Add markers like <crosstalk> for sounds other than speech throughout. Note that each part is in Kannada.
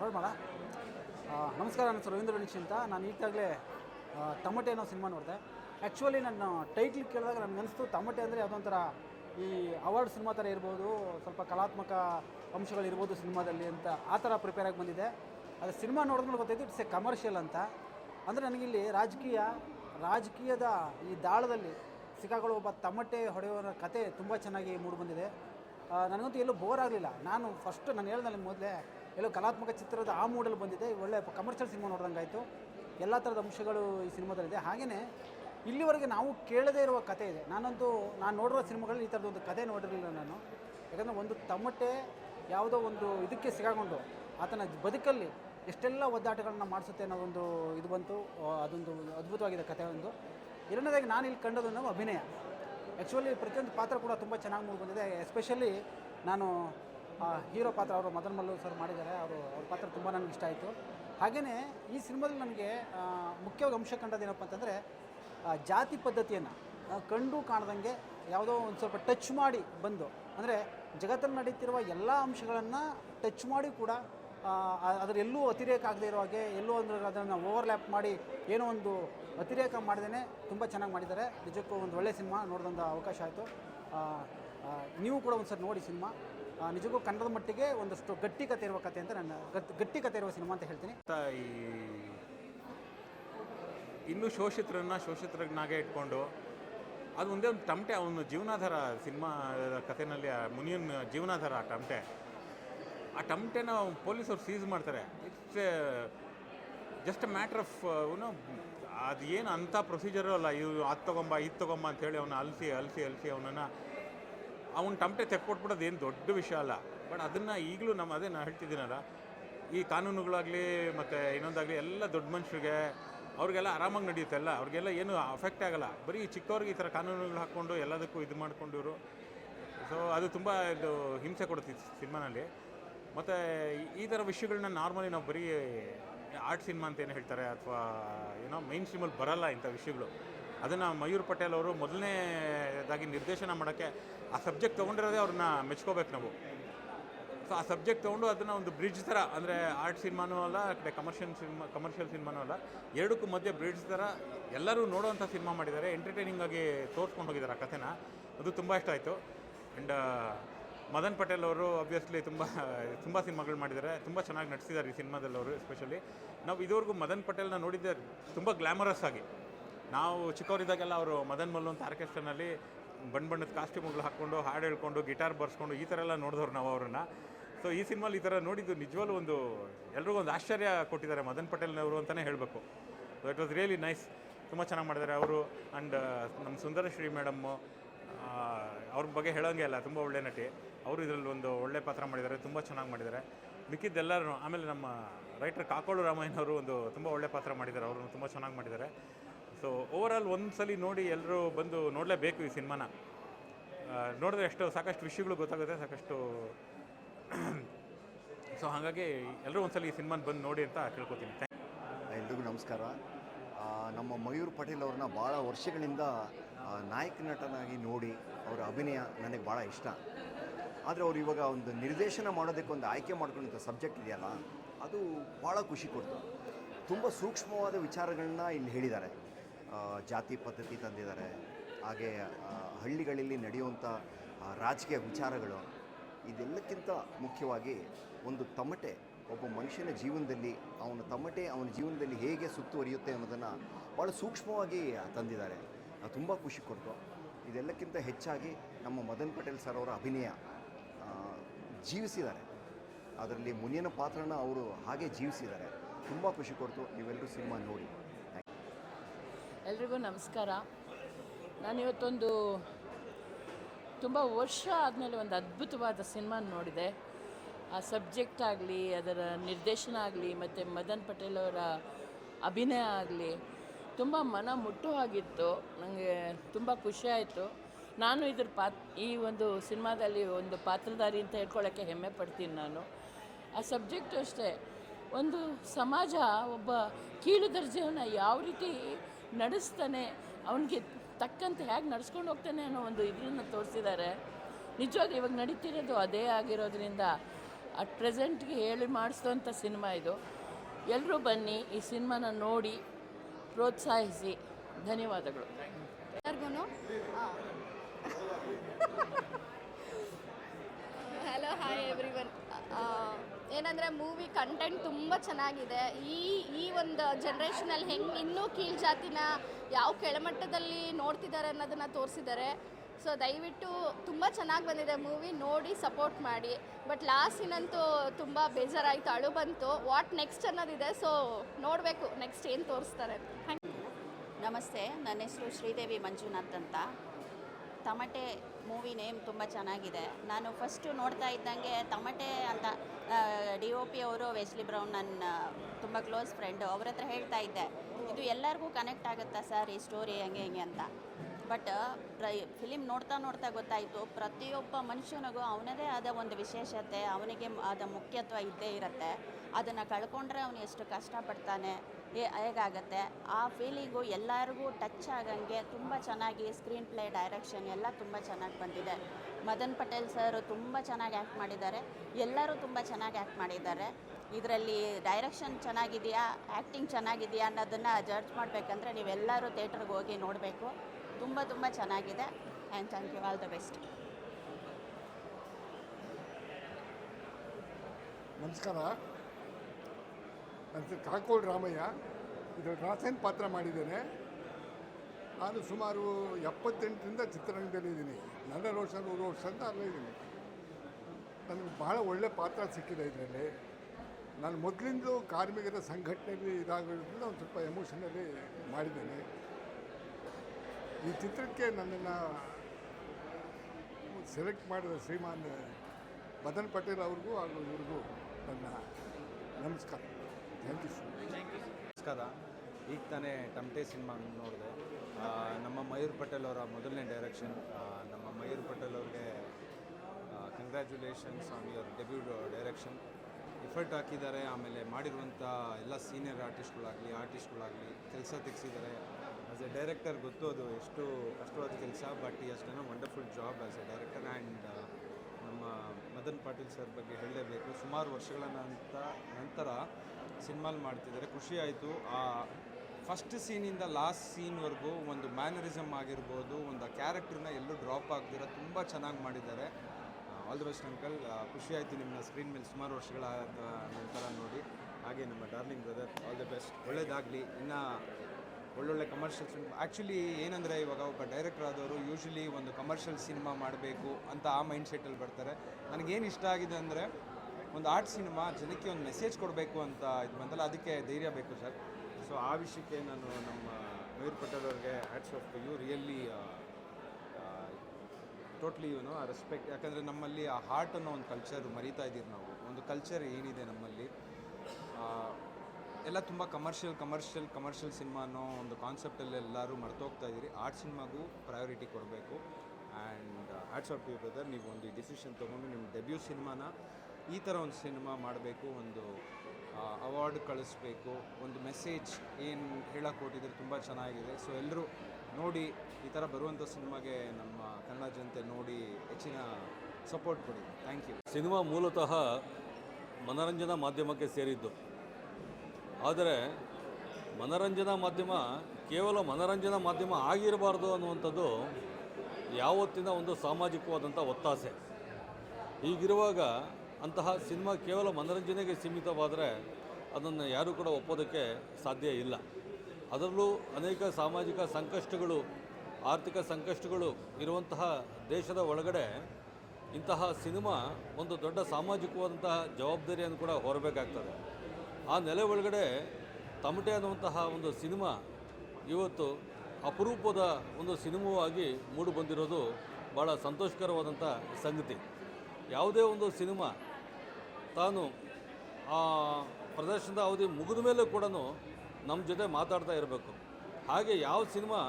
ಹೊರಡ್ ನಮಸ್ಕಾರ, ನನ್ನ ಹೆಸರು ರವೀಂದ್ರ ಗಣೇಶ್ ಅಂತ. ನಾನು ಈಗಾಗಲೇ ತಮಟೆ ಅನ್ನೋ ಸಿನಿಮಾ ನೋಡಿದೆ. ಆ್ಯಕ್ಚುಲಿ ನನ್ನ ಟೈಟ್ಲ್ ಕೇಳಿದಾಗ ನನಗೆ ಅನಿಸ್ತು ತಮಟೆ ಅಂದರೆ ಯಾವುದೊಂಥರ ಈ ಅವಾರ್ಡ್ ಸಿನಿಮಾ ಥರ ಇರ್ಬೋದು, ಸ್ವಲ್ಪ ಕಲಾತ್ಮಕ ಅಂಶಗಳಿರ್ಬೋದು ಸಿನಿಮಾದಲ್ಲಿ ಅಂತ ಆ ಥರ ಪ್ರಿಪೇರ್ ಆಗಿ ಬಂದಿದೆ. ಅದು ಸಿನಿಮಾ ನೋಡಿದ್ಮೇಲೆ ಗೊತ್ತಾಯ್ತು ಇಟ್ಸ್ ಎ ಕಮರ್ಷಿಯಲ್ ಅಂತ. ಅಂದರೆ ನನಗಿಲ್ಲಿ ರಾಜಕೀಯ, ರಾಜಕೀಯದ ಈ ದಾಳದಲ್ಲಿ ಸಿಕ್ಕಾಕೊಳ್ಳೋ ಒಬ್ಬ ತಮಟೆ ಹೊಡೆಯುವ ಕತೆ ತುಂಬ ಚೆನ್ನಾಗಿ ಮೂಡಿಬಂದಿದೆ ನನಗಂತೂ ಎಲ್ಲೂ ಬೋರ್ ಆಗಲಿಲ್ಲ. ನಾನು ಫಸ್ಟ್ ನಾನು ಹೇಳ್ದಲ್ಲಿ ಮೊದಲೇ ಎಲ್ಲೋ ಕಲಾತ್ಮಕ ಚಿತ್ರದ ಆ ಮೂಡಲ್ಲಿ ಬಂದಿದೆ. ಒಳ್ಳೆ ಕಮರ್ಷಿಯಲ್ ಸಿನಿಮಾ ನೋಡ್ದಂಗಾಯಿತು. ಎಲ್ಲ ಥರದ ಅಂಶಗಳು ಈ ಸಿನಿಮಾದಲ್ಲಿದೆ. ಹಾಗೆಯೇ ಇಲ್ಲಿವರೆಗೆ ನಾವು ಕೇಳದೇ ಇರುವ ಕತೆ ಇದೆ. ನಾನಂತೂ ನಾನು ನೋಡಿರೋ ಸಿನಿಮಾಗಳಲ್ಲಿ ಈ ಥರದ್ದು ಕತೆ ನೋಡಿರಲಿಲ್ಲ ನಾನು. ಯಾಕಂದರೆ ಒಂದು ತಮಟೆ ಯಾವುದೋ ಒಂದು ಇದಕ್ಕೆ ಸಿಗಾಕೊಂಡು ಆತನ ಬದುಕಲ್ಲಿ ಎಷ್ಟೆಲ್ಲ ಒದ್ದಾಟಗಳನ್ನ ಮಾಡಿಸುತ್ತೆ ಅನ್ನೋ ಒಂದು ಇದು ಬಂತು. ಅದೊಂದು ಅದ್ಭುತವಾಗಿದೆ ಕತೆ ಒಂದು. ಎರಡನೇದಾಗಿ ನಾನು ಇಲ್ಲಿ ಕಂಡದ್ದು ನಾವು ಅಭಿನಯ. ಆ್ಯಕ್ಚುಲಿ ಪ್ರತಿಯೊಂದು ಪಾತ್ರ ಕೂಡ ತುಂಬ ಚೆನ್ನಾಗಿ ಮೂಡಿ ಬಂದಿದೆ ಎಸ್ಪೆಷಲಿ ನಾನು ಹೀರೋ ಪಾತ್ರ ಅವರು ಮದನ್ ಮಲ್ಲು ಸರ್ ಮಾಡಿದ್ದಾರೆ, ಅವರು ಅವ್ರ ಪಾತ್ರ ತುಂಬ ನನಗೆ ಇಷ್ಟ ಆಯಿತು. ಹಾಗೆಯೇ ಈ ಸಿನಿಮಾದಲ್ಲಿ ನನಗೆ ಮುಖ್ಯವಾಗಿ ಅಂಶ ಕಂಡದೇನಪ್ಪ ಅಂತಂದರೆ ಜಾತಿ ಪದ್ಧತಿಯನ್ನು ಕಂಡು ಕಾಣದಂಗೆ ಯಾವುದೋ ಒಂದು ಸ್ವಲ್ಪ ಟಚ್ ಮಾಡಿ ಬಂದು, ಅಂದರೆ ಜಗತ್ತಲ್ಲಿ ನಡೀತಿರುವ ಎಲ್ಲ ಅಂಶಗಳನ್ನು ಟಚ್ ಮಾಡಿ ಕೂಡ ಅದರೆಲ್ಲೂ ಅತಿರೇಕ ಆಗದೆ ಇರೋ ಹಾಗೆ, ಎಲ್ಲೂ ಒಂದು ಅದನ್ನು ಓವರ್ಲ್ಯಾಪ್ ಮಾಡಿ ಏನೋ ಒಂದು ಅತಿರೇಕ ಮಾಡ್ದೇ ತುಂಬ ಚೆನ್ನಾಗಿ ಮಾಡಿದ್ದಾರೆ. ನಿಜಕ್ಕೂ ಒಂದು ಒಳ್ಳೆಯ ಸಿನಿಮಾ ನೋಡಿದಂಥ ಅವಕಾಶ ಆಯಿತು. ನೀವು ಕೂಡ ಒಂದು ಸರಿ ನೋಡಿ ಸಿನಿಮಾ. ನಿಜಕ್ಕೂ ಕನ್ನಡದ ಮಟ್ಟಿಗೆ ಒಂದಷ್ಟು ಗಟ್ಟಿ ಕತೆ ಇರುವ ಕತೆ ಅಂತ ನಾನು ಗಟ್ಟಿ ಕತೆ ಇರುವ ಸಿನಿಮಾ ಅಂತ ಹೇಳ್ತೀನಿ. ಈ ಇನ್ನೂ ಶೋಷಿತರನ್ನ ಶೋಷಿತರನ್ನಾಗೆ ಇಟ್ಕೊಂಡು ಅದು ಒಂದೇ ಒಂದು ತಮಟೆ ಅವನು ಜೀವನಾಧಾರ ಸಿನಿಮಾ ಕಥೆನಲ್ಲಿ, ಆ ಮುನಿಯನ್ ಜೀವನಾಧಾರ ಆ ತಮಟೆ ಆ ತಮಟೆನ ಪೊಲೀಸರು ಸೀಸ್ ಮಾಡ್ತಾರೆ. It's just a matter of ಅವನು ಅದು ಏನು ಅಂಥ ಪ್ರೊಸೀಜರು ಅಲ್ಲ ಇವು ಅದು ತೊಗೊಂಬ, ಇದು ತೊಗೊಂಬ ಅಂತೇಳಿ ಅವನು ಅಲ್ಸಿ ಅಲ್ಸಿ ಅಲ್ಸಿ ಅವನನ್ನು ಅವ್ನು ಟಮಟೆ ತೆಕ್ಕೊಟ್ಬಿಡೋದು ಏನು ದೊಡ್ಡ ವಿಷಯ ಅಲ್ಲ. ಬಟ್ ಅದನ್ನು ಈಗಲೂ ನಮ್ಮ ಅದೇ ನಾನು ಹೇಳ್ತಿದ್ದೀನಲ್ಲ, ಈ ಕಾನೂನುಗಳಾಗಲಿ ಮತ್ತು ಇನ್ನೊಂದಾಗಲಿ ಎಲ್ಲ ದೊಡ್ಡ ಮನುಷ್ಯರಿಗೆ ಅವ್ರಿಗೆಲ್ಲ ಆರಾಮಾಗಿ ನಡೆಯುತ್ತೆ ಅಲ್ಲ. ಅವ್ರಿಗೆಲ್ಲ ಏನು ಅಫೆಕ್ಟ್ ಆಗಲ್ಲ. ಬರೀ ಚಿಕ್ಕವ್ರಿಗೆ ಈ ಥರ ಕಾನೂನುಗಳು ಹಾಕ್ಕೊಂಡು ಎಲ್ಲದಕ್ಕೂ ಇದು ಮಾಡ್ಕೊಂಡಿರು ಸೊ ಅದು ತುಂಬ ಇದು ಹಿಂಸೆ ಕೊಡುತ್ತೆ ಸಿನಿಮಾನಲ್ಲಿ. ಮತ್ತು ಈ ಥರ ವಿಷಯಗಳನ್ನ ನಾರ್ಮಲಿ ನಾವು ಬರೀ ಆರ್ಟ್ ಸಿನಿಮಾ ಅಂತ ಏನು ಹೇಳ್ತಾರೆ, ಅಥವಾ ಏನೋ ಮೈನ್ ಸ್ಟ್ರೀಮಲ್ಲಿ ಬರಲ್ಲ ಇಂಥ ವಿಷಯಗಳು. ಅದನ್ನು ಮಯೂರ್ ಪಟೇಲ್ ಅವರು ಮೊದಲನೇದಾಗಿ ನಿರ್ದೇಶನ ಮಾಡೋಕ್ಕೆ ಆ ಸಬ್ಜೆಕ್ಟ್ ತೊಗೊಂಡಿರೋದೇ ಅವ್ರನ್ನ ಮೆಚ್ಕೋಬೇಕು ನಾವು. ಸೊ ಆ ಸಬ್ಜೆಕ್ಟ್ ತೊಗೊಂಡು ಅದನ್ನು ಒಂದು ಬ್ರಿಡ್ಜ್ ಥರ, ಅಂದರೆ ಆರ್ಟ್ ಸಿನಿಮಾನೂ ಅಲ್ಲ ಕಡೆ ಕಮರ್ಷಿಯಲ್ ಸಿನಿಮಾ ಕಮರ್ಷಿಯಲ್ ಸಿನಿಮಾನೂ ಅಲ್ಲ, ಎರಡಕ್ಕೂ ಮಧ್ಯೆ ಬ್ರಿಡ್ಜ್ ಥರ ಎಲ್ಲರೂ ನೋಡೋವಂಥ ಸಿನಿಮಾ ಮಾಡಿದ್ದಾರೆ. ಎಂಟರ್ಟೈನಿಂಗ್ ಆಗಿ ತೋರಿಸ್ಕೊಂಡು ಹೋಗಿದ್ದಾರೆ ಆ ಕಥೆನ. ಅದು ತುಂಬ ಇಷ್ಟ ಆಯಿತು. ಆ್ಯಂಡ್ ಮದನ್ ಪಟೇಲ್ ಅವರು ಅಬ್ವಿಯಸ್ಲಿ ತುಂಬ ತುಂಬ ಸಿನಿಮಾಗಳು ಮಾಡಿದ್ದಾರೆ. ತುಂಬ ಚೆನ್ನಾಗಿ ನಟಿಸಿದ್ದಾರೆ ಈ ಸಿನಿಮಾದಲ್ಲಿ ಅವರು ಎಸ್ಪೆಷಲಿ ನಾವು ಇದುವರೆಗೂ ಮದನ್ ಪಟೇಲ್ನ ನೋಡಿದ್ದೆ ತುಂಬ ಗ್ಲಾಮರಸ್ ಆಗಿ. ನಾವು ಚಿಕ್ಕವರಿದ್ದಾಗೆಲ್ಲ ಅವರು ಮದನ್ ಮಲ್ಲು ಅಂತ ಆರ್ಕೆಸ್ಟ್ರಾನಲ್ಲಿ ಬಣ್ಣ ಬಣ್ಣದ ಕಾಸ್ಟ್ಯೂಮ್ಗಳು ಹಾಕ್ಕೊಂಡು, ಹಾಡು ಹೇಳ್ಕೊಂಡು, ಗಿಟಾರ್ ಬರ್ಸ್ಕೊಂಡು ಈ ಥರ ಎಲ್ಲ ನೋಡಿದವ್ರು ನಾವು ಅವ್ರನ್ನ. ಸೊ ಈ ಸಿನಿಮಾಲಿ ಈ ಥರ ನೋಡಿದ್ದು ನಿಜವಾಗ್ಲೂ ಒಂದು ಎಲ್ರಿಗೂ ಒಂದು ಆಶ್ಚರ್ಯ ಕೊಟ್ಟಿದ್ದಾರೆ ಮದನ್ ಪಟೇಲ್ನವರು ಅಂತಲೇ ಹೇಳಬೇಕು. So it was really nice ತುಂಬ ಚೆನ್ನಾಗಿ ಮಾಡಿದ್ದಾರೆ ಅವರು ಆ್ಯಂಡ್ ನಮ್ಮ ಸುಂದರಶ್ರೀ ಮೇಡಮ್ಮು ಅವ್ರ ಬಗ್ಗೆ ಹೇಳೋಂಗೆ ಇಲ್ಲ ತುಂಬ ಒಳ್ಳೆ ನಟಿ. ಅವರು ಇದರಲ್ಲಿ ಒಂದು ಒಳ್ಳೆ ಪಾತ್ರ ಮಾಡಿದ್ದಾರೆ, ತುಂಬ ಚೆನ್ನಾಗಿ ಮಾಡಿದ್ದಾರೆ. ಮಿಕ್ಕಿದ್ದೆಲ್ಲರೂ ಆಮೇಲೆ ನಮ್ಮ ರೈಟರ್ ಕಾಕೋಳು ರಾಮಯ್ಯನವರು ಒಂದು ತುಂಬ ಒಳ್ಳೆ ಪಾತ್ರ ಮಾಡಿದ್ದಾರೆ ಅವರು ತುಂಬ ಚೆನ್ನಾಗಿ ಮಾಡಿದ್ದಾರೆ. ಸೊ ಓವರಾಲ್ ಒಂದು ಸಲ ನೋಡಿ ಎಲ್ಲರೂ ಬಂದು ನೋಡಲೇಬೇಕು ಈ ಸಿನಿಮಾನ. ನೋಡಿದ್ರೆ ಎಷ್ಟು ಸಾಕಷ್ಟು ವಿಷಯಗಳು ಗೊತ್ತಾಗುತ್ತೆ, ಸಾಕಷ್ಟು <clears throat> ಸೊ ಹಾಗಾಗಿ ಎಲ್ಲರೂ ಒಂದ್ಸಲ ಈ ಸಿನಿಮಾನ ಬಂದು ನೋಡಿ ಅಂತ ಕೇಳ್ಕೊತೀನಿ ಎಲ್ರಿಗೂ ನಮಸ್ಕಾರ. ನಮ್ಮ ಮಯೂರ್ ಪಟೇಲ್ ಅವ್ರನ್ನ ಭಾಳ ವರ್ಷಗಳಿಂದ ನಾಯಕ ನಟನಾಗಿ ನೋಡಿ ಅವರ ಅಭಿನಯ ನನಗೆ ಭಾಳ ಇಷ್ಟ. ಆದರೆ ಅವ್ರು ಇವಾಗ ಒಂದು ನಿರ್ದೇಶನ ಮಾಡೋದಕ್ಕೆ ಒಂದು ಆಯ್ಕೆ ಮಾಡ್ಕೊಂಡಂಥ ಸಬ್ಜೆಕ್ಟ್ ಇದೆಯಲ್ಲ, ಅದು ಭಾಳ ಖುಷಿ ಕೊಡ್ತು. ತುಂಬ ಸೂಕ್ಷ್ಮವಾದ ವಿಚಾರಗಳನ್ನ ಇಲ್ಲಿ ಹೇಳಿದ್ದಾರೆ. ಜಾತಿ ಪದ್ಧತಿ ತಂದಿದ್ದಾರೆ. ಹಾಗೆ ಹಳ್ಳಿಗಳಲ್ಲಿ ನಡೆಯುವಂಥ ರಾಜಕೀಯ ವಿಚಾರಗಳು, ಇದೆಲ್ಲಕ್ಕಿಂತ ಮುಖ್ಯವಾಗಿ ಒಂದು ತಮಟೆ, ಒಬ್ಬ ಮನುಷ್ಯನ ಜೀವನದಲ್ಲಿ, ಅವನ ತಮಟೆ ಅವನ ಜೀವನದಲ್ಲಿ ಹೇಗೆ ಸುತ್ತುವರಿಯುತ್ತೆ ಅನ್ನೋದನ್ನು ಭಾಳ ಸೂಕ್ಷ್ಮವಾಗಿ ತಂದಿದ್ದಾರೆ. ತುಂಬ ಖುಷಿ ಕೊಡ್ತು. ಇದೆಲ್ಲಕ್ಕಿಂತ ಹೆಚ್ಚಾಗಿ ನಮ್ಮ ಮದನ್ ಪಟೇಲ್ ಸರ್ ಅವರ ಅಭಿನಯ ಜೀವಿಸಿದ್ದಾರೆ. ಅದರಲ್ಲಿ ಮುನಿಯನ ಪಾತ್ರನ ಅವರು ಹಾಗೆ ಜೀವಿಸಿದ್ದಾರೆ. ತುಂಬ ಖುಷಿ ಕೊಡ್ತು. ನೀವೆಲ್ಲರೂ ಸಿನಿಮಾ ನೋಡಿ. ಎಲ್ರಿಗೂ ನಮಸ್ಕಾರ. ನಾನಿವತ್ತೊಂದು ತುಂಬ ವರ್ಷ ಆದಮೇಲೆ ಒಂದು ಅದ್ಭುತವಾದ ಸಿನಿಮಾ ನೋಡಿದೆ. ಆ ಸಬ್ಜೆಕ್ಟ್ ಆಗಲಿ, ಅದರ ನಿರ್ದೇಶನ ಆಗಲಿ, ಮತ್ತು ಮದನ್ ಪಟೇಲ್ ಅವರ ಅಭಿನಯ ಆಗಲಿ ತುಂಬ ಮನ ಮುಟ್ಟುವಾಗಿತ್ತು ನನಗೆ ತುಂಬ ಖುಷಿ ಆಯಿತು. ನಾನು ಇದ್ರ ಪಾತ್, ಈ ಒಂದು ಸಿನಿಮಾದಲ್ಲಿ ಒಂದು ಪಾತ್ರಧಾರಿ ಅಂತ ಹೇಳ್ಕೊಳ್ಳೋಕ್ಕೆ ಹೆಮ್ಮೆ ಪಡ್ತೀನಿ ನಾನು. ಆ ಸಬ್ಜೆಕ್ಟು ಅಷ್ಟೇ. ಒಂದು ಸಮಾಜ ಒಬ್ಬ ಕೀಳು ದರ್ಜೆಯನ್ನು ಯಾವ ರೀತಿ ನಡೆಸ್ತಾನೆ, ಅವನಿಗೆ ತಕ್ಕಂತೆ ಹೇಗೆ ನಡೆಸ್ಕೊಂಡು ಹೋಗ್ತಾನೆ ಅನ್ನೋ ಒಂದು ಇದನ್ನು ತೋರಿಸಿದ್ದಾರೆ. ನಿಜವಾಗ್ಲೂ ಇವಾಗ ನಡೀತಿರೋದು ಅದೇ ಆಗಿರೋದ್ರಿಂದ ಅಟ್ ಪ್ರೆಸೆಂಟ್ಗೆ ಹೇಳಿ ಮಾಡಿಸೋಂಥ ಸಿನಿಮಾ ಇದು. ಎಲ್ಲರೂ ಬನ್ನಿ, ಈ ಸಿನಿಮಾನ ನೋಡಿ, ಪ್ರೋತ್ಸಾಹಿಸಿ. ಧನ್ಯವಾದಗಳು. ಹಲೋ ಹಾಯ್ ಎವ್ರಿ ಒನ್ ಏನಂದರೆ ಮೂವಿ ಕಂಟೆಂಟ್ ತುಂಬ ಚೆನ್ನಾಗಿದೆ. ಈ ಈ ಒಂದು ಜನ್ರೇಷನಲ್ಲಿ ಹೆಂಗೆ ಇನ್ನೂ ಕೀಳ್ ಜಾತಿನ ಯಾವ ಕೆಳಮಟ್ಟದಲ್ಲಿ ನೋಡ್ತಿದ್ದಾರೆ ಅನ್ನೋದನ್ನು ತೋರಿಸಿದ್ದಾರೆ. ಸೊ ದಯವಿಟ್ಟು ತುಂಬ ಚೆನ್ನಾಗಿ ಬಂದಿದೆ ಮೂವಿ, ನೋಡಿ ಸಪೋರ್ಟ್ ಮಾಡಿ. ಬಟ್ ಲಾಸ್ಟಿನಂತೂ ತುಂಬ ಬೇಜಾರಾಯಿತು, ಅಳು ಬಂತು. ವಾಟ್ ನೆಕ್ಸ್ಟ್ ಅನ್ನೋದಿದೆ ಸೊ ನೋಡಬೇಕು ನೆಕ್ಸ್ಟ್ ಏನು ತೋರಿಸ್ತಾರೆ ಥ್ಯಾಂಕ್ ನಮಸ್ತೆ, ನನ್ನ ಹೆಸರು ಶ್ರೀದೇವಿ ಮಂಜುನಾಥ್ ಅಂತ. ತಮಟೆ ಮೂವಿ ನೇಮ್ ತುಂಬ ಚೆನ್ನಾಗಿದೆ. ನಾನು ಫಸ್ಟು ನೋಡ್ತಾ ಇದ್ದಂಗೆ ತಮಟೆ ಅಂತ ಡಿ ಒ ಪಿ ಅವರು, ವೆಸ್ಲಿ ಬ್ರೌನ್ ನನ್ನ ತುಂಬ ಕ್ಲೋಸ್ ಫ್ರೆಂಡು ಅವ್ರ ಹತ್ರ ಹೇಳ್ತಾ ಇದ್ದೆ. ಇದು ಎಲ್ಲರಿಗೂ ಕನೆಕ್ಟ್ ಆಗುತ್ತಾ ಸರ್ ಈ ಸ್ಟೋರಿ ಹೆಂಗೆ ಹೆಂಗೆ ಅಂತ? ಬಟ್ ಪ್ರ ಫಿಲಿಮ್ ನೋಡ್ತಾ ನೋಡ್ತಾ ಗೊತ್ತಾಯಿತು. ಪ್ರತಿಯೊಬ್ಬ ಮನುಷ್ಯನಿಗೂ ಅವನದೇ ಆದ ಒಂದು ವಿಶೇಷತೆ, ಅವನಿಗೆ ಆದ ಮುಖ್ಯತ್ವ ಇದ್ದೇ ಇರುತ್ತೆ. ಅದನ್ನು ಕಳ್ಕೊಂಡ್ರೆ ಅವನು ಎಷ್ಟು ಕಷ್ಟಪಡ್ತಾನೆ. ಹೇಗಾಗತ್ತೆ? ಆ ಫೀಲಿಂಗು ಎಲ್ಲರಿಗೂ ಟಚ್ ಆಗಂಗೆ ತುಂಬ ಚೆನ್ನಾಗಿ ಸ್ಕ್ರೀನ್ ಪ್ಲೇ ಡೈರೆಕ್ಷನ್ ಎಲ್ಲ ತುಂಬ ಚೆನ್ನಾಗಿ ಬಂದಿದೆ. ಮದನ್ ಪಟೇಲ್ ಸರ್ ತುಂಬ ಚೆನ್ನಾಗಿ ಆ್ಯಕ್ಟ್ ಮಾಡಿದ್ದಾರೆ. ಎಲ್ಲರೂ ತುಂಬ ಚೆನ್ನಾಗಿ ಆ್ಯಕ್ಟ್ ಮಾಡಿದ್ದಾರೆ. ಇದರಲ್ಲಿ ಡೈರೆಕ್ಷನ್ ಚೆನ್ನಾಗಿದೆಯಾ? ಆ್ಯಕ್ಟಿಂಗ್ ಚೆನ್ನಾಗಿದೆಯಾ ಅನ್ನೋದನ್ನು ಜಡ್ಜ್ ಮಾಡಬೇಕಂದ್ರೆ ನೀವೆಲ್ಲರೂ ಥಿಯೇಟ್ರಿಗೆ ಹೋಗಿ ನೋಡಬೇಕು. ತುಂಬ ತುಂಬ ಚೆನ್ನಾಗಿದೆ and thank you all the best ನಮಸ್ಕಾರ. ಹೆಸರು ಕಾಕೋಳ್ ರಾಮಯ್ಯ ಇದು ರಾಸಾಯನ ಪಾತ್ರ ಮಾಡಿದ್ದೇನೆ. ನಾನು ಸುಮಾರು ಎಪ್ಪತ್ತೆಂಟರಿಂದ ಚಿತ್ರರಂಗದಲ್ಲಿ ಇದ್ದೀನಿ. ನನ್ನ ವರ್ಷ ನೂರು ವರ್ಷ ಅಂತ ಅಲ್ಲೇ ಇದ್ದೀನಿ. ನನಗೆ ಬಹಳ ಒಳ್ಳೆ ಪಾತ್ರ ಸಿಕ್ಕಿದೆ ಇದರಲ್ಲಿ. ನಾನು ಮೊದಲಿಂದಲೂ ಕಾರ್ಮಿಕರ ಸಂಘಟನೆಯಲ್ಲಿ ಇದಾಗಿರೋದ್ರಿಂದ ಒಂದು ಸ್ವಲ್ಪ ಎಮೋಷನಲ್ಲಿ ಮಾಡಿದ್ದೇನೆ. ಈ ಚಿತ್ರಕ್ಕೆ ನನ್ನನ್ನು ಸೆಲೆಕ್ಟ್ ಮಾಡಿದ ಶ್ರೀಮಾನ್ ಮದನ್ ಪಟೇಲ್ ಅವ್ರಿಗೂ ಹಾಗೂ ಇವ್ರಿಗೂ ನನ್ನ ನಮಸ್ಕಾರ. ಥ್ಯಾಂಕ್ ಯು ನಮಸ್ಕಾರ. ಈಗ ತಾನೇ ಟಮಟೆ ಸಿನಿಮಾ ನೋಡಿದೆ. ನಮ್ಮ ಮಯೂರ್ ಪಟೇಲ್ ಅವರ ಮೊದಲನೇ ಡೈರೆಕ್ಷನ್ ನಮ್ಮ ಮಯೂರ್ ಪಟೇಲ್ ಅವ್ರಿಗೆ congratulations on your debut direction effort ಹಾಕಿದ್ದಾರೆ, ಆಮೇಲೆ ಮಾಡಿರುವಂಥ ಎಲ್ಲ ಸೀನಿಯರ್ ಆರ್ಟಿಸ್ಟ್ಗಳಾಗಲಿ ಆರ್ಟಿಸ್ಟ್ಗಳಾಗಲಿ ಕೆಲಸ ತೆಗೆಸಿದ್ದಾರೆ. ಆ್ಯಸ್ ಎ ಡೈರೆಕ್ಟರ್ ಗೊತ್ತು ಅದು ಎಷ್ಟು ಕಷ್ಟವಾದ ಕೆಲಸ ಬಟ್ ಈ ಅಷ್ಟೇನೋ wonderful job as a director and ನಮ್ಮ ಮದನ್ ಪಾಟೀಲ್ ಸರ್ ಬಗ್ಗೆ ಹೇಳಲೇಬೇಕು. ಸುಮಾರು ವರ್ಷಗಳ ನಂತ, ನಂತರ ಸಿನಿಮಾಲ್ ಮಾಡ್ತಿದ್ದಾರೆ. ಖುಷಿ ಆಯಿತು. ಆ ಫಸ್ಟ್ ಸೀನಿಂದ ಲಾಸ್ಟ್ ಸೀನ್ವರೆಗೂ ಒಂದು ಮ್ಯಾನರಿಸಮ್ ಆಗಿರ್ಬೋದು, ಒಂದು ಕ್ಯಾರೆಕ್ಟ್ರನ್ನ ಎಲ್ಲೂ ಡ್ರಾಪ್ ಆಗ್ದಿರೋ, ತುಂಬ ಚೆನ್ನಾಗಿ ಮಾಡಿದ್ದಾರೆ. ಆಲ್ ದ ಬೆಸ್ಟ್ ಅಂಕಲ್ ಖುಷಿ ಆಯಿತು ನಿಮ್ಮನ್ನ ಸ್ಕ್ರೀನ್ ಮೇಲೆ ಸುಮಾರು ವರ್ಷಗಳ ನಂತರ ನೋಡಿ. ಹಾಗೆ ನಮ್ಮ darling brother all the best ಒಳ್ಳೇದಾಗಲಿ. ಇನ್ನು ಒಳ್ಳೊಳ್ಳೆ ಕಮರ್ಷಿಯಲ್ ಸಿನಿಮಾ ಆ್ಯಕ್ಚುಲಿ ಏನಂದರೆ ಇವಾಗ ಒಬ್ಬ ಡೈರೆಕ್ಟರ್ ಆದವರು ಯೂಶ್ವಲಿ ಒಂದು ಕಮರ್ಷಿಯಲ್ ಸಿನಿಮಾ ಮಾಡಬೇಕು ಅಂತ ಆ ಮೈಂಡ್ ಸೆಟ್ಟಲ್ಲಿ ಬರ್ತಾರೆ. ನನಗೇನು ಇಷ್ಟ ಆಗಿದೆ ಅಂದರೆ ಒಂದು ಆರ್ಟ್ ಸಿನಿಮಾ ಜನಕ್ಕೆ ಒಂದು ಮೆಸೇಜ್ ಕೊಡಬೇಕು ಅಂತ ಇದು ಬಂತಲ್ಲ, ಅದಕ್ಕೆ ಧೈರ್ಯ ಬೇಕು ಸರ್ ಸೊ ಆ ವಿಷಯಕ್ಕೆ ನಾನು ನಮ್ಮ ಮಯೂರ್ ಪಟೇಲ್ ಅವ್ರಿಗೆ hats off you really totally ಆ ರೆಸ್ಪೆಕ್ಟ್ ಯಾಕಂದರೆ ನಮ್ಮಲ್ಲಿ ಆ ಹಾರ್ಟ್ ಅನ್ನೋ ಒಂದು ಕಲ್ಚರ್ ಮರಿತಾ ಇದ್ದೀರಿ ನಾವು. ಒಂದು ಕಲ್ಚರ್ ಏನಿದೆ ನಮ್ಮಲ್ಲಿ. ಎಲ್ಲ ತುಂಬ ಕಮರ್ಷಿಯಲ್ ಕಮರ್ಷಿಯಲ್ ಕಮರ್ಷಿಯಲ್ ಸಿನಿಮಾ ಅನ್ನೋ ಒಂದು ಕಾನ್ಸೆಪ್ಟಲ್ಲಿ ಎಲ್ಲರೂ ಮರ್ತೋಗ್ತಾ ಇದ್ದೀರಿ. ಆರ್ಟ್ ಸಿನಿಮಾಗೂ ಪ್ರಯಾರಿಟಿ ಕೊಡಬೇಕು. And hats off you brother ನೀವು ಒಂದು ಡಿಸಿಷನ್ ತೊಗೊಂಡು ನಿಮ್ಮ ಡೆಬ್ಯೂ ಸಿನಿಮಾನ ಈ ಥರ ಒಂದು ಸಿನಿಮಾ ಮಾಡಬೇಕು, ಒಂದು ಅವಾರ್ಡ್ ಕಳಿಸ್ಬೇಕು, ಒಂದು ಮೆಸೇಜ್ ಏನು ಹೇಳಕ್ಕೆ ಕೊಟ್ಟಿದ್ರೆ ತುಂಬ ಚೆನ್ನಾಗಿದೆ. ಸೊ ಎಲ್ಲರೂ ನೋಡಿ, ಈ ಥರ ಬರುವಂಥ ಸಿನಿಮಾಗೆ ನಮ್ಮ ಕನ್ನಡ ಜನತೆ ನೋಡಿ ಹೆಚ್ಚಿನ ಸಪೋರ್ಟ್ ಕೊಡಿ. ಥ್ಯಾಂಕ್ ಯು ಸಿನಿಮಾ ಮೂಲತಃ ಮನೋರಂಜನಾ ಮಾಧ್ಯಮಕ್ಕೆ ಸೇರಿದ್ದು. ಆದರೆ ಮನರಂಜನಾ ಮಾಧ್ಯಮ ಕೇವಲ ಮನರಂಜನಾ ಮಾಧ್ಯಮ ಆಗಿರಬಾರ್ದು ಅನ್ನುವಂಥದ್ದು ಯಾವತ್ತಿನ ಒಂದು ಸಾಮಾಜಿಕವಾದಂಥ ಒತ್ತಾಸೆ. ಹೀಗಿರುವಾಗ ಅಂತಹ ಸಿನಿಮಾ ಕೇವಲ ಮನರಂಜನೆಗೆ ಸೀಮಿತವಾದರೆ ಅದನ್ನು ಯಾರೂ ಕೂಡ ಒಪ್ಪೋದಕ್ಕೆ ಸಾಧ್ಯ ಇಲ್ಲ. ಅದರಲ್ಲೂ ಅನೇಕ ಸಾಮಾಜಿಕ ಸಂಕಷ್ಟಗಳು, ಆರ್ಥಿಕ ಸಂಕಷ್ಟಗಳು ಇರುವಂತಹ ದೇಶದ ಒಳಗಡೆ ಇಂತಹ ಸಿನಿಮಾ ಒಂದು ದೊಡ್ಡ ಸಾಮಾಜಿಕವಾದಂತಹ ಜವಾಬ್ದಾರಿಯನ್ನು ಕೂಡ ಹೊರಬೇಕಾಗ್ತದೆ. ಆ ನೆಲೆ ಒಳಗಡೆ ತಮಟೆ ಅನ್ನುವಂತಹ ಒಂದು ಸಿನಿಮಾ ಇವತ್ತು ಅಪರೂಪದ ಒಂದು ಸಿನಿಮಾವಾಗಿ ಮೂಡಿ ಬಂದಿರೋದು ಭಾಳ ಸಂತೋಷಕರವಾದಂಥ ಸಂಗತಿ. ಯಾವುದೇ ಒಂದು ಸಿನಿಮಾ ತಾನು ಆ ಪ್ರದರ್ಶನದ ಅವಧಿ ಮುಗಿದ ಮೇಲೆ ಕೂಡ ನಮ್ಮ ಜೊತೆ ಮಾತಾಡ್ತಾ ಇರಬೇಕು. ಹಾಗೆ ಯಾವ ಸಿನಿಮಾ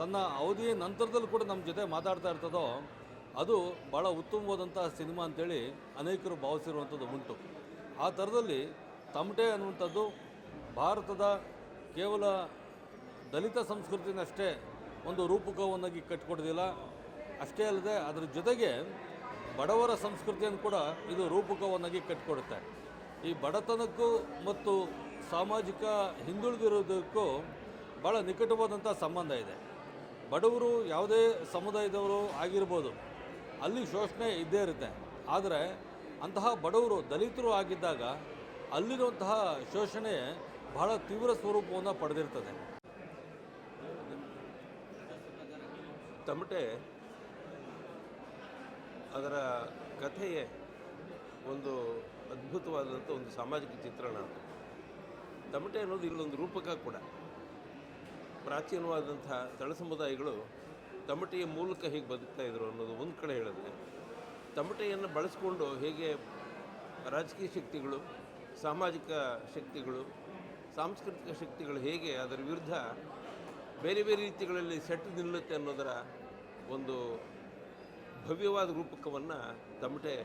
ತನ್ನ ಅವಧಿಯ ನಂತರದಲ್ಲೂ ಕೂಡ ನಮ್ಮ ಜೊತೆ ಮಾತಾಡ್ತಾ ಇರ್ತದೋ ಅದು ಭಾಳ ಉತ್ತಮವಾದಂಥ ಸಿನಿಮಾ ಅಂತೇಳಿ ಅನೇಕರು ಭಾವಿಸಿರುವಂಥದ್ದು ಉಂಟು. ಆ ಥರದಲ್ಲಿ ತಮಟೆ ಅನ್ನುವಂಥದ್ದು ಭಾರತದ ಕೇವಲ ದಲಿತ ಸಂಸ್ಕೃತಿನಷ್ಟೇ ಒಂದು ರೂಪಕವನ್ನಾಗಿ ಕಟ್ಟಿಕೊಡೋದಿಲ್ಲ. ಅಷ್ಟೇ ಅಲ್ಲದೆ ಅದರ ಜೊತೆಗೆ ಬಡವರ ಸಂಸ್ಕೃತಿಯನ್ನು ಕೂಡ ಇದು ರೂಪಕವನ್ನಾಗಿ ಕಟ್ಟಿಕೊಡುತ್ತೆ. ಈ ಬಡತನಕ್ಕೂ ಮತ್ತು ಸಾಮಾಜಿಕ ಹಿಂದುಳಿದಿರೋದಕ್ಕೂ ಭಾಳ ನಿಕಟವಾದಂಥ ಸಂಬಂಧ ಇದೆ. ಬಡವರು ಯಾವುದೇ ಸಮುದಾಯದವರು ಆಗಿರ್ಬೋದು, ಅಲ್ಲಿ ಶೋಷಣೆ ಇದ್ದೇ ಇರುತ್ತೆ. ಆದರೆ ಅಂತಹ ಬಡವರು ದಲಿತರು ಆಗಿದ್ದಾಗ ಅಲ್ಲಿರುವಂತಹ ಶೋಷಣೆ ಬಹಳ ತೀವ್ರ ಸ್ವರೂಪವನ್ನು ಪಡೆದಿರ್ತದೆ. ತಮಟೆ ಅದರ ಕಥೆಯೇ ಒಂದು ಅದ್ಭುತವಾದಂಥ ಒಂದು ಸಾಮಾಜಿಕ ಚಿತ್ರಣ ಅಂತ ತಮಟೆ ಅನ್ನೋದು ಇಲ್ಲೊಂದು ರೂಪಕ ಕೂಡ. ಪ್ರಾಚೀನವಾದಂಥ ತಳ ಸಮುದಾಯಗಳು ತಮಟೆಯ ಮೂಲಕ ಹೇಗೆ ಬದುಕ್ತಾ ಇದ್ರು ಅನ್ನೋದು ಒಂದು ಕಡೆ ಹೇಳಿದ್ರೆ ತಮಟೆಯನ್ನು ಬಳಸ್ಕೊಂಡು ಹೇಗೆ ರಾಜಕೀಯ ಶಕ್ತಿಗಳು ಸಾಮಾಜಿಕ ಶಕ್ತಿಗಳು, ಸಾಂಸ್ಕೃತಿಕ ಶಕ್ತಿಗಳು ಹೇಗೆ ಅದರ ವಿರುದ್ಧ ಬೇರೆ ಬೇರೆ ರೀತಿಗಳಲ್ಲಿ ಸೆಟ್ಟು ನಿಲ್ಲುತ್ತೆ ಅನ್ನೋದರ ಒಂದು ಭವ್ಯವಾದ ರೂಪಕವನ್ನು ತಮಟೆ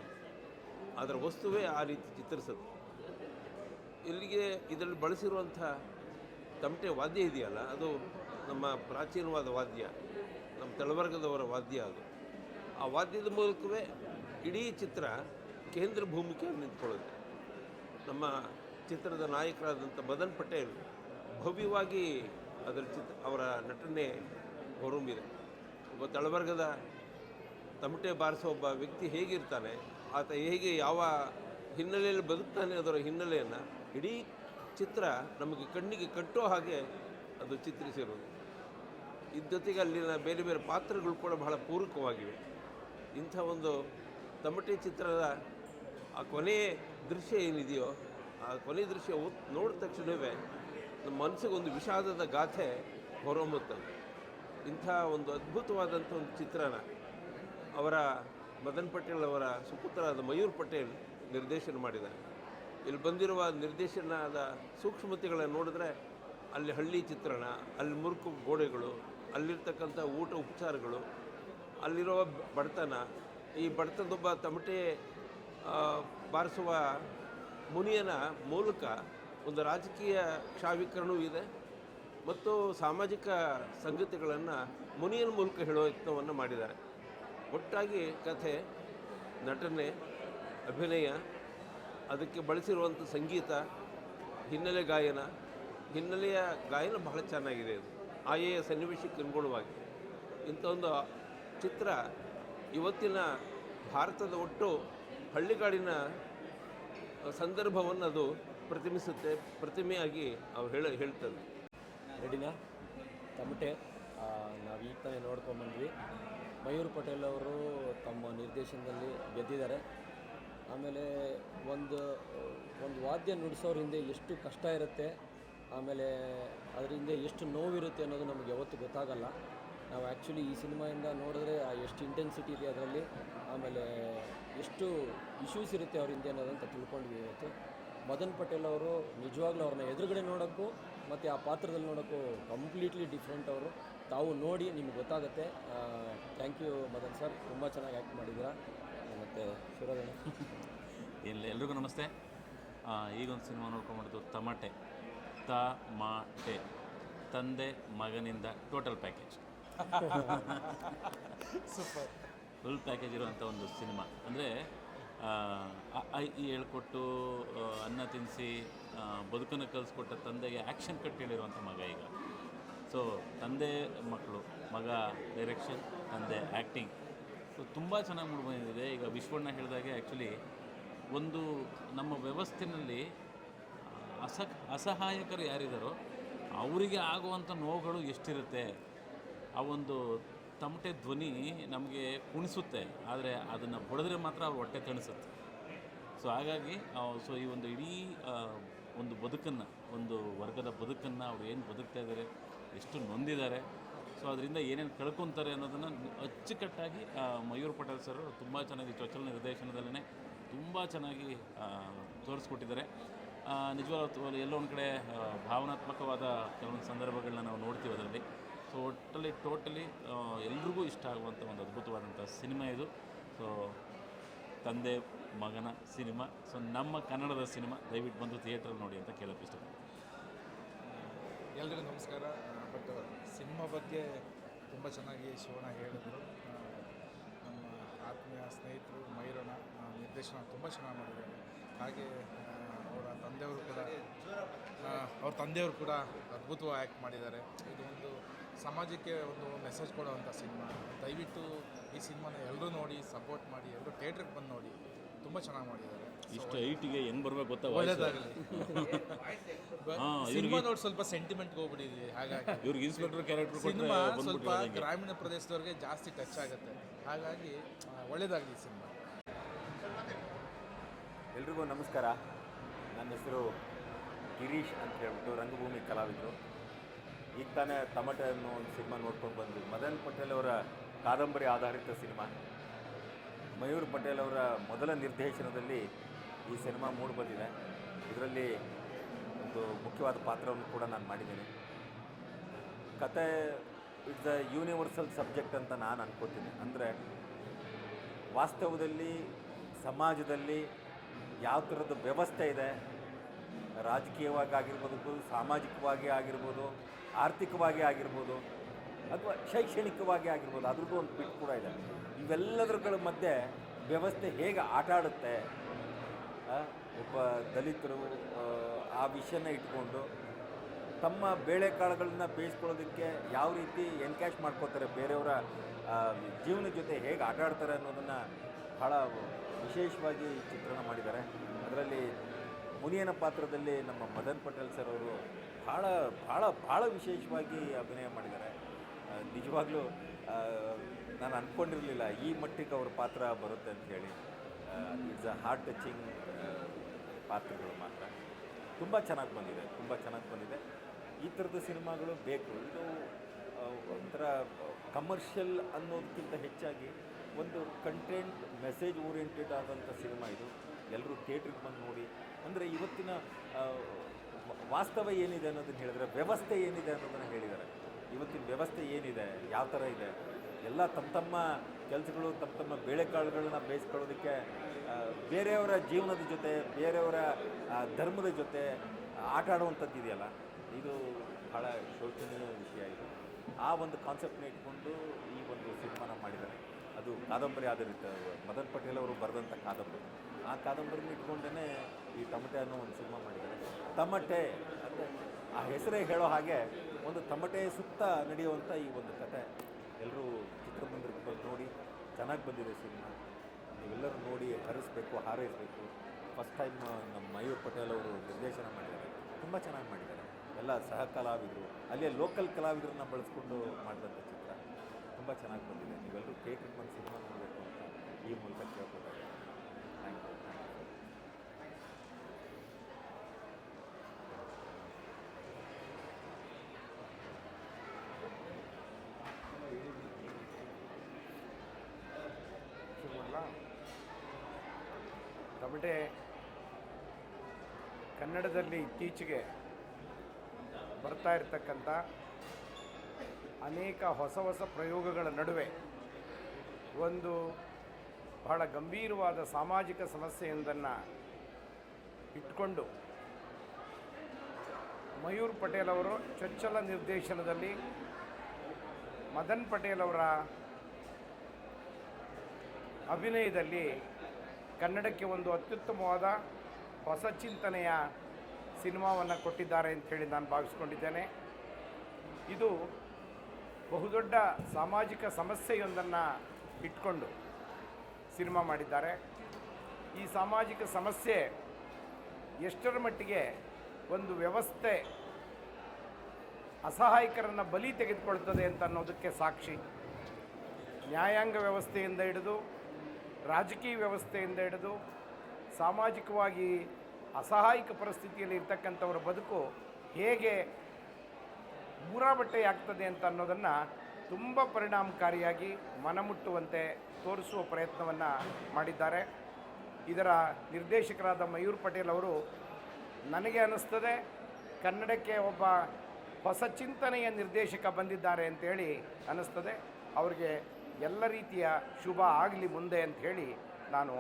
ಅದರ ವಸ್ತುವೇ ಆ ರೀತಿ ಚಿತ್ರಿಸುತ್ತೆ ಇಲ್ಲಿಗೆ ಇದರಲ್ಲಿ ಬಳಸಿರುವಂಥ ತಮಟೆ ವಾದ್ಯ ಇದೆಯಲ್ಲ, ಅದು ನಮ್ಮ ಪ್ರಾಚೀನವಾದ ವಾದ್ಯ, ನಮ್ಮ ತಳವರ್ಗದವರ ವಾದ್ಯ ಅದು. ಆ ವಾದ್ಯದ ಮೂಲಕವೇ ಇಡೀ ಚಿತ್ರ ಕೇಂದ್ರ ಭೂಮಿಕೆಯಲ್ಲಿ ನಿಂತ್ಕೊಳ್ಳುತ್ತೆ. ನಮ್ಮ ಚಿತ್ರದ ನಾಯಕರಾದಂಥ ಮದನ್ ಪಟೇಲ್ ಭವ್ಯವಾಗಿ ಅದರ ಚಿತ್ರ, ಅವರ ನಟನೆ ಹೊರಂಬಿದೆ ಒಬ್ಬ ತಳವರ್ಗದ ತಮಟೆ ಬಾರಿಸೋ ಒಬ್ಬ ವ್ಯಕ್ತಿ ಹೇಗಿರ್ತಾನೆ, ಆತ ಹೇಗೆ ಯಾವ ಹಿನ್ನೆಲೆಯಲ್ಲಿ ಬದುಕ್ತಾನೆ ಅದರ ಹಿನ್ನೆಲೆಯನ್ನು ಇಡೀ ಚಿತ್ರ ನಮಗೆ ಕಣ್ಣಿಗೆ ಕಟ್ಟೋ ಹಾಗೆ ಅದು ಚಿತ್ರಿಸಿರೋದು ಇದ್ದ ಜೊತೆಗೆ ಅಲ್ಲಿನ ಬೇರೆ ಬೇರೆ ಪಾತ್ರಗಳು ಕೂಡ ಬಹಳ ಪೂರಕವಾಗಿವೆ. ಇಂಥ ಒಂದು ತಮಟೆ ಚಿತ್ರದ ಆ ಕೊನೆಯ ದೃಶ್ಯ ಏನಿದೆಯೋ, ಆ ಕೊನೆ ದೃಶ್ಯ ನೋಡಿದ ತಕ್ಷಣವೇ ನಮ್ಮ ಮನಸ್ಸಿಗೆ ಒಂದು ವಿಷಾದದ ಗಾಥೆ ಹೊರಹೊಮ್ಮುತ್ತದೆ ಇಂಥ ಒಂದು ಅದ್ಭುತವಾದಂಥ ಒಂದು ಚಿತ್ರಣ ಅವರ ಮದನ್ ಪಟೇಲ್ ಅವರ ಸುಪುತ್ರರಾದ ಮಯೂರ್ ಪಟೇಲ್ ನಿರ್ದೇಶನ ಮಾಡಿದ್ದಾರೆ. ಇಲ್ಲಿ ಬಂದಿರುವ ನಿರ್ದೇಶನದ ಸೂಕ್ಷ್ಮತೆಗಳನ್ನು ನೋಡಿದ್ರೆ ಅಲ್ಲಿ ಹಳ್ಳಿ ಚಿತ್ರಣ, ಅಲ್ಲಿ ಮುರುಕು ಗೋಡೆಗಳು, ಅಲ್ಲಿರ್ತಕ್ಕಂಥ ಊಟ ಉಪಚಾರಗಳು, ಅಲ್ಲಿರುವ ಬಡತನ, ಈ ಬಡತನದೊಬ್ಬ ತಮಟೆ ಬಾರಿಸುವ ಮುನಿಯನ ಮೂಲಕ ಒಂದು ರಾಜಕೀಯ ಕ್ಷಾವೀಕರಣವೂ ಇದೆ ಮತ್ತು ಸಾಮಾಜಿಕ ಸಂಗತಿಗಳನ್ನು ಮುನಿಯನ ಮೂಲಕ ಹೇಳೋ ಯತ್ನವನ್ನು ಮಾಡಿದ್ದಾರೆ. ಒಟ್ಟಾಗಿ ಕಥೆ, ನಟನೆ, ಅಭಿನಯ, ಅದಕ್ಕೆ ಬಳಸಿರುವಂಥ ಸಂಗೀತ, ಹಿನ್ನೆಲೆ ಗಾಯನ, ಹಿನ್ನೆಲೆಯ ಗಾಯನ ಬಹಳ ಚೆನ್ನಾಗಿದೆ ಇದು. ಆಯೆಯ ಸನ್ನಿವೇಶಕ್ಕೆ ಅನುಗುಣವಾಗಿ. ಇಂಥ ಒಂದು ಚಿತ್ರ ಇವತ್ತಿನ ಭಾರತದ ಒಟ್ಟು ಹಳ್ಳಿಗಾಡಿನ ಸಂದರ್ಭವನ್ನು ಅದು ಪ್ರತಿಮಿಸುತ್ತೆ ಪ್ರತಿಮೆಯಾಗಿ ಅವು ಹೇಳ, ಹೇಳ್ತದೆ. ರೆಡಿನಾ ತಮಟೆ ನಾವು ಈ ತಾನೇ ನೋಡ್ಕೊಂಬಂದ್ವಿ ಮಯೂರ್ ಪಟೇಲ್ ಅವರು ತಮ್ಮ ನಿರ್ದೇಶನದಲ್ಲಿ ಗೆದ್ದಿದ್ದಾರೆ. ಆಮೇಲೆ ಒಂದು ಒಂದು ವಾದ್ಯ ನುಡಿಸೋರ ಹಿಂದೆ ಎಷ್ಟು ಕಷ್ಟ ಇರುತ್ತೆ, ಆಮೇಲೆ ಅದರಿಂದ ಎಷ್ಟು ನೋವಿರುತ್ತೆ ಅನ್ನೋದು ನಮಗೆ ಯಾವತ್ತೂ ಗೊತ್ತಾಗಲ್ಲ. ನಾವು ಆ್ಯಕ್ಚುಲಿ ಈ ಸಿನಿಮಾಯಿಂದ ನೋಡಿದ್ರೆ ಎಷ್ಟು ಇಂಟೆನ್ಸಿಟಿ ಇದೆ ಅದರಲ್ಲಿ, ಆಮೇಲೆ ಎಷ್ಟು ಇಶ್ಯೂಸ್ ಇರುತ್ತೆ ಅವ್ರ ಅನ್ನೋದಂತ ತಿಳ್ಕೊಂಡ್ವಿ ಇವತ್ತು. ಮದನ್ ಪಟೇಲ್ ಅವರು ನಿಜವಾಗ್ಲೂ ಅವ್ರನ್ನ ಎದುರುಗಡೆ ನೋಡೋಕ್ಕೂ ಮತ್ತು ಆ ಪಾತ್ರದಲ್ಲಿ ನೋಡೋಕ್ಕೂ ಕಂಪ್ಲೀಟ್ಲಿ ಡಿಫ್ರೆಂಟ್ ಅವರು. ತಾವು ನೋಡಿ ನಿಮ್ಗೆ ಗೊತ್ತಾಗುತ್ತೆ. ಥ್ಯಾಂಕ್ ಯು ಮದನ್ ಸರ್ ತುಂಬ ಚೆನ್ನಾಗಿ ಆ್ಯಕ್ಟ್ ಮಾಡಿದ್ದೀರಾ. ಮತ್ತು ಶಿವರಾಜಣ್ಣ ಎಲ್ಲ <laughs> ಎಲ್ರಿಗೂ ನಮಸ್ತೆ. ಈಗೊಂದು ಸಿನಿಮಾ ನೋಡ್ಕೊಂಬಂದು ತಮಟೆ. ತ ಮಾ ಟೆ ತಂದೆ ಮಗನಿಂದ total package super full package ಇರುವಂಥ ಒಂದು ಸಿನಿಮಾ ಅಂದರೆ ಹೇಳ್ಕೊಟ್ಟು ಅನ್ನ ತಿನ್ನಿಸಿ ಬದುಕನ್ನು ಕಲಿಸ್ಕೊಟ್ಟ ತಂದೆಗೆ ಆ್ಯಕ್ಷನ್ ಕಟ್ ಹೇಳಿರುವಂಥ ಮಗ ಈಗ. ಸೊ ತಂದೆ ಮಕ್ಕಳು ಮಗ ಡೈರೆಕ್ಷನ್ ತಂದೆ ಆ್ಯಕ್ಟಿಂಗ್ ಸೊ ತುಂಬ ಚೆನ್ನಾಗಿ ಮೂಡ್ಬಂದಿದೆ ಈಗ ವಿಶ್ವಣ್ಣ ಹೇಳಿದಾಗೆ ಆ್ಯಕ್ಚುಲಿ ಒಂದು ನಮ್ಮ ವ್ಯವಸ್ಥೆಯಲ್ಲಿ ಅಸ ಅಸಹಾಯಕರು ಯಾರಿದ್ದಾರೋ ಅವರಿಗೆ ಆಗುವಂಥ ನೋವುಗಳು ಎಷ್ಟಿರುತ್ತೆ? ಆ ಒಂದು ತಮಟೆ ಧ್ವನಿ ನಮಗೆ ಕುಣಿಸುತ್ತೆ ಆದರೆ ಅದನ್ನು ಹೊಡೆದ್ರೆ ಮಾತ್ರ ಅವ್ರ ಹೊಟ್ಟೆ ತಣಿಸುತ್ತೆ. ಸೊ ಹಾಗಾಗಿ ಸೊ ಈ ಒಂದು ಇಡೀ ಒಂದು ಬದುಕನ್ನು, ಒಂದು ವರ್ಗದ ಬದುಕನ್ನು ಅವ್ರು ಏನು ಬದುಕ್ತಾ ಇದ್ದಾರೆ ಎಷ್ಟು ನೊಂದಿದ್ದಾರೆ ಸೊ ಅದರಿಂದ ಏನೇನು ಕಳ್ಕೊತಾರೆ ಅನ್ನೋದನ್ನು ಅಚ್ಚುಕಟ್ಟಾಗಿ ಮಯೂರ್ ಪಟೇಲ್ ಸರ್ ತುಂಬ ಚೆನ್ನಾಗಿ ಚೊಚ್ಚಲ ನಿರ್ದೇಶನದಲ್ಲೇ ತುಂಬ ಚೆನ್ನಾಗಿ ತೋರಿಸ್ಕೊಟ್ಟಿದ್ದಾರೆ. ನಿಜವಾಗ್ಲೂ ಎಲ್ಲೋ ಒಂದು ಕಡೆ ಭಾವನಾತ್ಮಕವಾದ ಕೆಲವೊಂದು ಸಂದರ್ಭಗಳನ್ನ ನಾವು ನೋಡ್ತೀವಿ ಅದರಲ್ಲಿ. ಸೊ ಒಟ್ಟಲ್ಲಿ ಟೋಟಲಿ ಎಲ್ರಿಗೂ ಇಷ್ಟ ಆಗುವಂಥ ಒಂದು ಅದ್ಭುತವಾದಂಥ ಸಿನಿಮಾ ಇದು. ಸೊ ತಂದೆ, ಮಗನ ಸಿನಿಮಾ. ಸೊ ನಮ್ಮ ಕನ್ನಡದ ಸಿನಿಮಾ, ದಯವಿಟ್ಟು ಬಂದು ಥಿಯೇಟ್ರಲ್ಲಿ ನೋಡಿ ಅಂತ ಕೇಳೋಕ್ಕೆ ಇಷ್ಟಪಡ್ತೀನಿ. ಎಲ್ರಿಗೂ ನಮಸ್ಕಾರ. ಬಟ್ ಸಿನಿಮಾ ಬಗ್ಗೆ ತುಂಬ ಚೆನ್ನಾಗಿ ಶಿವಣ್ಣ ಹೇಳಿದ್ರು. ನಮ್ಮ ಆತ್ಮೀಯ ಸ್ನೇಹಿತರು ಮೈರೋಣ ನಿರ್ದೇಶನ ತುಂಬ ಚೆನ್ನಾಗಿ ಮಾಡಿದ್ದಾರೆ. ಹಾಗೆ ಅವರ ತಂದೆಯವರು ಕೂಡ ಅವ್ರ ತಂದೆಯವರು ಕೂಡ ಅದ್ಭುತವಾಗಿ ಆ್ಯಕ್ಟ್ ಮಾಡಿದ್ದಾರೆ. ಇದು ಒಂದು ಸಮಾಜಕ್ಕೆ ಒಂದು ಮೆಸೇಜ್ ಕೊಡುವಂಥ ಸಿನಿಮಾ ದಯವಿಟ್ಟು ಈ ಸಿನಿಮಾನ ಎಲ್ಲರೂ ನೋಡಿ ಸಪೋರ್ಟ್ ಮಾಡಿ ಎಲ್ಲರೂ ಥಿಯೇಟ್ರಿಗೆ ಬಂದು ನೋಡಿ. ತುಂಬ ಚೆನ್ನಾಗಿ ಮಾಡಿದ್ದಾರೆ. ಇಷ್ಟು ಐಟಿಗೆ ಹೆಂಗೆ ಬರ್ಬೇಕು ಗೊತ್ತಾ ಒಳ್ಳೆಯದಾಗಲಿ ಸಿನಿಮಾ ನೋಡಿ ಸ್ವಲ್ಪ ಸೆಂಟಿಮೆಂಟ್ಗೆ ಹೋಗ್ಬಿಟ್ಟಿದ್ವಿ ಹಾಗಾಗಿ. ಇವ್ರಿಗೆ ಇನ್ಸ್ಪೆಕ್ಟರ್ ಕ್ಯಾರೆಕ್ಟರ್ ಕೊಟ್ಟರೆ ಸಿನಿಮಾ ಸ್ವಲ್ಪ ಗ್ರಾಮೀಣ ಪ್ರದೇಶದವ್ರಿಗೆ ಜಾಸ್ತಿ ಟಚ್ ಆಗುತ್ತೆ. ಹಾಗಾಗಿ ಒಳ್ಳೆಯದಾಗಲಿ ಒಳ್ಳೇದಾಗಲಿ ಸಿನಿಮಾ ಎಲ್ರಿಗೂ ನಮಸ್ಕಾರ. ನನ್ನ ಹೆಸರು ಗಿರೀಶ್ ಅಂತ ಹೇಳ್ಬಿಟ್ಟು ರಂಗಭೂಮಿ ಕಲಾವಿದರು. ಈಗ ತಾನೇ ತಮಟೆ ಅನ್ನೋ ಒಂದು ಸಿನಿಮಾ ನೋಡ್ಕೊಂಡು ಬಂದ್ವಿ. ಮದನ್ ಪಟೇಲ್ ಅವರ ಕಾದಂಬರಿ ಆಧಾರಿತ ಸಿನಿಮಾ. ಮಯೂರ್ ಪಟೇಲ್ ಅವರ ಮೊದಲ ನಿರ್ದೇಶನದಲ್ಲಿ ಈ ಸಿನಿಮಾ ಮೂಡಿಬಂದಿದೆ ಇದರಲ್ಲಿ ಒಂದು ಮುಖ್ಯವಾದ ಪಾತ್ರವನ್ನು ಕೂಡ ನಾನು ಮಾಡಿದ್ದೀನಿ. ಕತೆ, ಇಟ್ಸ್ ಅ ಯೂನಿವರ್ಸಲ್ ಸಬ್ಜೆಕ್ಟ್ ಅಂತ ನಾನು ಅನ್ಕೋತೀನಿ. ಅಂದರೆ ವಾಸ್ತವದಲ್ಲಿ, ಸಮಾಜದಲ್ಲಿ ಯಾವ ಥರದ ವ್ಯವಸ್ಥೆ ಇದೆ ರಾಜಕೀಯವಾಗಿ ಆಗಿರ್ಬೋದು ಸಾಮಾಜಿಕವಾಗಿ ಆಗಿರ್ಬೋದು ಆರ್ಥಿಕವಾಗಿ ಆಗಿರ್ಬೋದು ಅಥವಾ ಶೈಕ್ಷಣಿಕವಾಗಿ ಆಗಿರ್ಬೋದು ಅದ್ರದ್ದು ಒಂದು ಬಿಟ್ಟು ಕೂಡ ಇದೆ. ಇವೆಲ್ಲದರ ಮಧ್ಯೆ ವ್ಯವಸ್ಥೆ ಹೇಗೆ ಆಟ ಆಡುತ್ತೆ? ಒಬ್ಬ ದಲಿತರು ಆ, ವಿಷಯನ ಇಟ್ಕೊಂಡು ತಮ್ಮ ಬೇಳೆಕಾಳುಗಳನ್ನ ಬೇಯಿಸ್ಕೊಳ್ಳೋದಕ್ಕೆ ಯಾವ ರೀತಿ ಎನ್ಕ್ಯಾಶ್ ಮಾಡ್ಕೋತಾರೆ ಬೇರೆಯವರ ಜೀವನ ಜೊತೆ ಹೇಗೆ ಆಟ ಆಡ್ತಾರೆ ಅನ್ನೋದನ್ನು ಭಾಳ ವಿಶೇಷವಾಗಿ ಚಿತ್ರಣ ಮಾಡಿದ್ದಾರೆ. ಅದರಲ್ಲಿ ಮುನಿಯನ ಪಾತ್ರದಲ್ಲಿ ನಮ್ಮ ಮದನ್ ಪಟೇಲ್ ಸರ್ ಅವರು ಭಾಳ ಭಾಳ ಭಾಳ ವಿಶೇಷವಾಗಿ ಅಭಿನಯ ಮಾಡಿದ್ದಾರೆ. ನಿಜವಾಗ್ಲೂ ನಾನು ಅಂದ್ಕೊಂಡಿರಲಿಲ್ಲ ಈ ಮಟ್ಟಿಗೆ ಅವ್ರ ಪಾತ್ರ ಬರುತ್ತೆ ಅಂತ ಹೇಳಿ. ಇಟ್ಸ್ ಅ ಹಾರ್ಟ್ ಟಚಿಂಗ್ ಪಾತ್ರಗಳು ಮಾತ್ರ. ತುಂಬ ಚೆನ್ನಾಗಿ ಬಂದಿದೆ, ತುಂಬ ಚೆನ್ನಾಗಿ ಬಂದಿದೆ. ಈ ಥರದ ಸಿನಿಮಾಗಳು ಬೇಕು. ಇದು ಒಂಥರ ಕಮರ್ಷಿಯಲ್ ಅನ್ನೋದಕ್ಕಿಂತ ಹೆಚ್ಚಾಗಿ ಒಂದು ಕಂಟೆಂಟ್ ಮೆಸೇಜ್ ಓರಿಯೆಂಟೆಡ್ ಆದಂಥ ಸಿನಿಮಾ ಇದು. ಎಲ್ಲರೂ ಥಿಯೇಟ್ರಿಗೆ ಬಂದು ನೋಡಿ ಅಂದರೆ ಇವತ್ತಿನ ವಾಸ್ತವ ಏನಿದೆ ಅನ್ನೋದನ್ನು ಹೇಳಿದರೆ, ವ್ಯವಸ್ಥೆ ಏನಿದೆ ಅನ್ನೋದನ್ನು ಹೇಳಿದ್ದಾರೆ. ಇವತ್ತಿನ ವ್ಯವಸ್ಥೆ ಏನಿದೆ? ಯಾವ ಥರ ಇದೆ? ಎಲ್ಲ ತಮ್ಮ ತಮ್ಮ ಕೆಲಸಗಳು, ತಮ್ಮ ತಮ್ಮ ಬೇಳೆಕಾಳುಗಳನ್ನ ಬೇಯಿಸ್ಕೊಳ್ಳೋದಕ್ಕೆ ಬೇರೆಯವರ ಜೀವನದ ಜೊತೆ, ಬೇರೆಯವರ ಧರ್ಮದ ಜೊತೆ ಆಟ ಆಡುವಂಥದ್ದು ಇದೆಯಲ್ಲ, ಇದು ಬಹಳ ಶೋಚನೀಯ ವಿಷಯ ಇದು. ಆ ಒಂದು ಕಾನ್ಸೆಪ್ಟನ್ನ ಇಟ್ಕೊಂಡು ಈ ಒಂದು ಸಿನಿಮಾನ ಮಾಡಿದ್ದಾರೆ. ಅದು ಕಾದಂಬರಿ ಆಧಾರಿತ, ಮದನ್ ಪಟೇಲ್ ಅವರು ಬರೆದಂಥ ಕಾದಂಬರಿ. ಆ ಕಾದಂಬರಿನ ಇಟ್ಕೊಂಡೇ ಈ ತಮಟೆ ಅನ್ನೋ ಒಂದು ಸಿನಿಮಾ ಮಾಡಿದ್ದಾರೆ. ತಮಟೆ ಆ ಹೆಸರೇ ಹೇಳೋ ಹಾಗೆ ಒಂದು ತಮಟೆ ಸುತ್ತ ನಡೆಯುವಂಥ ಈ ಒಂದು ಕತೆ. ಎಲ್ಲರೂ ಚಿತ್ರಮಂದಿರಕ್ಕೆ ಬಂದು ನೋಡಿ, ಚೆನ್ನಾಗಿ ಬಂದಿದೆ ಸಿನಿಮಾ. ನೀವೆಲ್ಲರೂ ನೋಡಿ, ಹರಿಸ್ಬೇಕು, ಹಾರೈಸಬೇಕು. ಫಸ್ಟ್ ಟೈಮ್ ನಮ್ಮ ಮಯೂರ್ ಪಟೇಲ್ ಅವರು ನಿರ್ದೇಶನ ಮಾಡಿದ್ದಾರೆ. ತುಂಬ ಚೆನ್ನಾಗಿ ಮಾಡಿದ್ದಾರೆ. ಎಲ್ಲ ಸಹ ಕಲಾವಿದರು. ಅಲ್ಲಿಯ ಲೋಕಲ್ ಕಲಾವಿದರನ್ನ ಬಳಸ್ಕೊಂಡು ಮಾಡಿದಂಥ ತುಂಬ ಚೆನ್ನಾಗಿ ಬಂದಿದೆ. ನೀವೆಲ್ಲರೂ ಕೇಕ್ ಬಂದು ಸಿನಿಮಾ ನೋಡಬೇಕು ಅಂತ ಈ ಮೂಲಕ ಕೇಳ್ಕೊತಾರೆ ಥ್ಯಾಂಕ್ ಯು ಥ್ಯಾಂಕ್ ಯು ಕನ್ನಡದಲ್ಲಿ ಇತ್ತೀಚೆಗೆ ಬರ್ತಾ ಇರತಕ್ಕಂಥ ಅನೇಕ ಹೊಸ ಹೊಸ ಪ್ರಯೋಗಗಳ ನಡುವೆ ಒಂದು ಬಹಳ ಗಂಭೀರವಾದ ಸಾಮಾಜಿಕ ಸಮಸ್ಯೆಯೊಂದನ್ನು ಇಟ್ಕೊಂಡು ಮಯೂರ್ ಪಟೇಲ್ ಅವರು ಚೊಚ್ಚಲ ನಿರ್ದೇಶನದಲ್ಲಿ ಮದನ್ ಪಟೇಲ್ ಅವರ ಅಭಿನಯದಲ್ಲಿ ಕನ್ನಡಕ್ಕೆ ಒಂದು ಅತ್ಯುತ್ತಮವಾದ ಹೊಸ ಚಿಂತನೆಯ ಸಿನಿಮಾವನ್ನು ಕೊಟ್ಟಿದ್ದಾರೆ ಅಂತೇಳಿ ನಾನು ಭಾವಿಸ್ಕೊಂಡಿದ್ದೇನೆ. ಇದು ಬಹುದೊಡ್ಡ ಸಾಮಾಜಿಕ ಸಮಸ್ಯೆಯೊಂದನ್ನು ಇಟ್ಕೊಂಡು ಸಿನಿಮಾ ಮಾಡಿದ್ದಾರೆ. ಈ ಸಾಮಾಜಿಕ ಸಮಸ್ಯೆ ಎಷ್ಟರ ಮಟ್ಟಿಗೆ ಒಂದು ವ್ಯವಸ್ಥೆ ಅಸಹಾಯಕರನ್ನು ಬಲಿ ತೆಗೆದುಕೊಳ್ತದೆ ಅಂತ ಅನ್ನೋದಕ್ಕೆ ಸಾಕ್ಷಿ. ನ್ಯಾಯಾಂಗ ವ್ಯವಸ್ಥೆಯಿಂದ ಹಿಡಿದು, ರಾಜಕೀಯ ವ್ಯವಸ್ಥೆಯಿಂದ ಹಿಡಿದು, ಸಾಮಾಜಿಕವಾಗಿ ಅಸಹಾಯಕ ಪರಿಸ್ಥಿತಿಯಲ್ಲಿ ಇರ್ತಕ್ಕಂಥವರ ಬದುಕು ಹೇಗೆ ಮೂರಾಬಟ್ಟೆಯಾಗ್ತದೆ ಅಂತ ಅನ್ನೋದನ್ನು ತುಂಬ ಪರಿಣಾಮಕಾರಿಯಾಗಿ ಮನಮುಟ್ಟುವಂತೆ ತೋರಿಸುವ ಪ್ರಯತ್ನವನ್ನು ಮಾಡಿದ್ದಾರೆ. ಇದರ ನಿರ್ದೇಶಕರಾದ ಮಯೂರ್ ಪಟೇಲ್ ಅವರು, ನನಗೆ ಅನ್ನಿಸ್ತದೆ ಕನ್ನಡಕ್ಕೆ ಒಬ್ಬ ಹೊಸ ಚಿಂತನೆಯ ನಿರ್ದೇಶಕ ಬಂದಿದ್ದಾರೆ ಅಂತೇಳಿ ಅನ್ನಿಸ್ತದೆ ಅವರಿಗೆ ಎಲ್ಲ ರೀತಿಯ ಶುಭ ಆಗಲಿ ಮುಂದೆ ಅಂತ ಹೇಳಿ ನಾನು